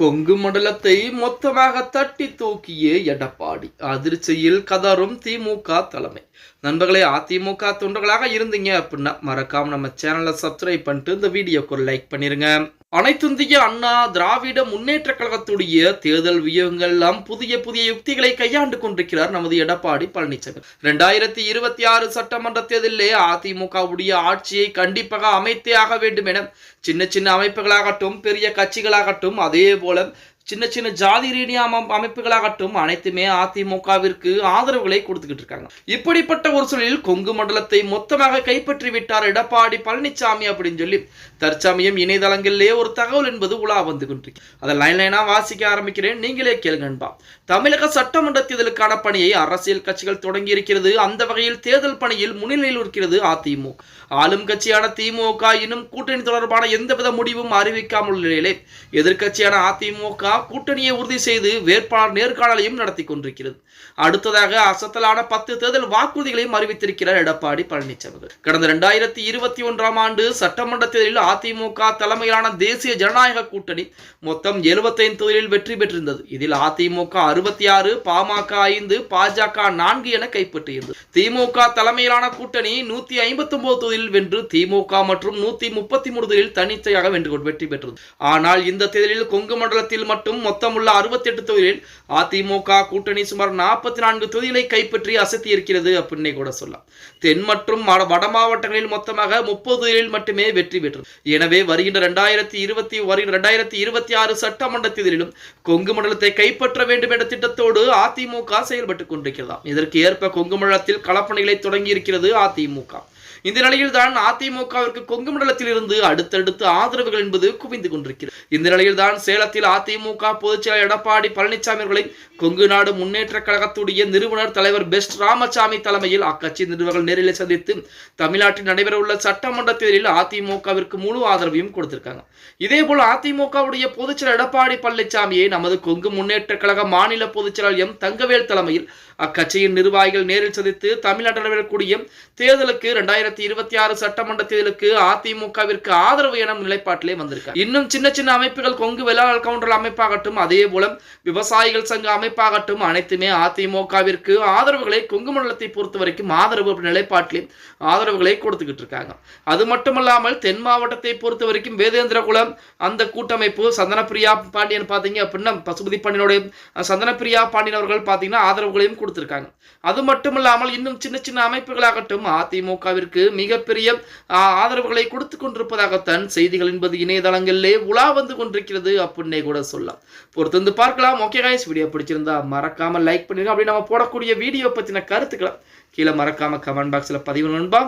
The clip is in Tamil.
கொங்கு மண்டலத்தை மொத்தமாக தட்டி தூக்கிய எடப்பாடி. அதிர்ச்சியில் கதரும் திமுக தலைமை. நண்பர்களே அதிமுக தொண்டர்களாக இருந்தீங்க அப்படின்னா மறக்காம நம்ம சேனலை சப்ஸ்கிரைப் பண்ணிட்டு இந்த வீடியோக்கு ஒரு லைக் பண்ணிருங்க. அனைத்துந்திய அண்ணா திராவிட முன்னேற்ற கழகத்துடைய தேர்தல் வியூகங்கள் எல்லாம் புதிய புதிய யுக்திகளை கையாண்டு கொண்டிருக்கிறார் நமது எடப்பாடி பழனிசாமி ரெண்டாயிரத்தி இருபத்தி ஆறு சட்டமன்ற தேர்தலிலே அதிமுகவுடைய ஆட்சியை கண்டிப்பாக அமைத்தே ஆக வேண்டும் என சின்ன சின்ன அமைப்புகளாகட்டும் பெரிய கட்சிகளாகட்டும் அதே போல சின்ன சின்ன ஜாதி ரீதியான அமைப்புகளாகட்டும் அனைத்துமே அதிமுகவிற்கு ஆதரவுகளை கொடுத்துக்கிட்டு இருக்காங்க. இப்படிப்பட்ட ஒரு சூழலில் கொங்கு மண்டலத்தை மொத்தமாக கைப்பற்றி விட்டார் எடப்பாடி பழனிசாமி அப்படின்னு சொல்லி தற்சமயம் இணையதளங்களிலே ஒரு தகவல் என்பது உலா வந்து கொண்டிருக்கு. அதை லைன் லைனா வாசிக்க ஆரம்பிக்கிறேன். நீங்களே கேளுங்க தமிழக சட்டமன்ற தேர்தலுக்கான பணியை அரசியல் கட்சிகள் தொடங்கி இருக்கிறது. அந்த வகையில் தேர்தல் பணியில் முன்னிலையில் இருக்கிறது அதிமுக ஆளும் கட்சியான திமுக இன்னும் கூட்டணி தொடர்பான எந்தவித முடிவும் அறிவிக்காமல் நிலையிலே எதிர்கட்சியான அதிமுக கூட்டணியை உறுதி செய்து வேட்பாளர் நேர்காணலையும் நடத்தி கொண்டிருக்கிறது. அடுத்ததாக அசத்தலான பத்து தேர்தல் வாக்குறுதிகளையும் அறிவித்திருக்கிறார் எடப்பாடி பழனிசாமி கடந்த இரண்டாயிரத்தி இருபத்தி ஒன்றாம் ஆண்டு சட்டமன்ற தேர்தலில் அதிமுக தலைமையிலான தேசிய ஜனநாயக கூட்டணி மொத்தம் 75 தொகுதிகளில் வெற்றி பெற்றிருந்தது. இதில் அதிமுக அறுபத்தி ஆறு பாமக ஐந்து பாஜக நான்கு என கைப்பற்றியிருந்தது திமுக தலைமையிலான கூட்டணி நூத்தி ஐம்பத்தி ஒன்பது தொகுதியில் வென்று திமுக மற்றும் நூத்தி முப்பத்தி மூணு தொகுதியில் தனித்தையாக வென்று வெற்றி பெற்றது. ஆனால் இந்த தேர்தலில் கொங்கு மண்டலத்தில் மட்டும் மட்டும் மொத்தமுள்ள அறுபத்தி எட்டு தொகுதிகளில் அதிமுக கூட்டணி சுமார் நாற்பத்தி நான்கு தொகுதிகளை கைப்பற்றி அசத்தி இருக்கிறது அப்படின்னே கூட சொல்லலாம். தென் மற்றும் வட- வட மாவட்டங்களில் மொத்தமாக முப்பது தொகுதிகளில் மட்டுமே வெற்றி பெற்றது. எனவே வருகின்ற ரெண்டாயிரத்தி இருபத்தி வருகின்ற ரெண்டாயிரத்தி இருபத்தி ஆறு சட்டமன்ற தேர்தலிலும் கொங்கு மண்டலத்தை கைப்பற்ற வேண்டும் என்ற திட்டத்தோடு அதிமுக செயல்பட்டுக் கொண்டிருக்கிறதாம். இதற்கு ஏற்ப கொங்கு மண்டலத்தில் களப்பணிகளை தொடங்கி இருக்கிறது அதிமுக. இந்த நிலையில் தான் அதிமுகவிற்கு கொங்கு மண்டலத்தில் இருந்து அடுத்தடுத்து ஆதரவுகள் என்பது குவிந்து கொண்டிருக்கிறது. இந்த நிலையில் தான் சேலத்தில் அதிமுக பொதுச்செயலர் எடப்பாடி பழனிசாமி அவர்களை கொங்கு நாடு முன்னேற்ற கழகத்துடைய நிறுவனர் தலைவர் பெஸ்ட் ராமசாமி தலைமையில் அக்கட்சி நிறுவனர்கள் நேரில் சந்தித்து தமிழ்நாட்டில் நடைபெறவுள்ள சட்டமன்ற தேர்தலில் அதிமுகவிற்கு முழு ஆதரவையும் கொடுத்திருக்காங்க. இதேபோல் அதிமுகவுடைய பொதுச்செயலர் எடப்பாடி பழனிசாமியை நமது கொங்கு முன்னேற்ற கழக மாநில பொதுச்செயலர் எம் தங்கவேல் தலைமையில் அக்கட்சியின் நிர்வாகிகள் நேரில் சந்தித்து தமிழ்நாட்டில் நடைபெறக்கூடிய தேர்தலுக்கு இரண்டாயிரத்தி இரண்டாயிரத்தி இருபத்தி ஆறு சட்டமன்ற தேர்தலுக்கு அதிமுகவிற்கு ஆதரவு என நிலைப்பாட்டிலே வந்திருக்காங்க இன்னும் சின்ன சின்ன அமைப்புகள் கொங்கு வேளாண் கவுண்டர் அமைப்பாகட்டும் அதே போல விவசாயிகள் சங்க அமைப்பாகட்டும் அனைத்துமே அதிமுகவிற்கு ஆதரவுகளை கொங்கு மண்டலத்தை பொறுத்த வரைக்கும் ஆதரவு நிலைப்பாட்டிலே ஆதரவுகளை கொடுத்துக்கிட்டு இருக்காங்க. அது மட்டுமல்லாமல் தென் மாவட்டத்தை பொறுத்த வரைக்கும் வேதேந்திரகுலம் அந்த கூட்டமைப்பு சந்தனப்பிரியா பாண்டியன் பார்த்தீங்க அப்படின்னா பசுபதி பாண்டியனுடைய சந்தனப்பிரியா பாண்டியன் அவர்கள் பார்த்தீங்கன்னா ஆதரவுகளையும் கொடுத்திருக்காங்க. அது மட்டுமல்லாமல் இன்னும் சின்ன சின்ன அமைப்புகளாகட்டும் அதிமுகவிற்கு மிகப்பெரிய ஆதரவுகளை கொடுத்து கொண்டிருப்பதாகத்தான் செய்திகள் என்பது இணையதளங்களிலே உலா வந்து கொண்டிருக்கிறது அப்படின்னே கூட சொல்லலாம். பொறுத்து வந்து பார்க்கலாம். ஓகே காய்ஸ் வீடியோ பிடிச்சிருந்தா மறக்காம லைக் பண்ணிருங்க அப்படி நம்ம போடக்கூடிய வீடியோ பத்தின கருத்துக்களை கீழே மறக்காம கமெண்ட் பாக்ஸ்ல பதிவு நண்பா.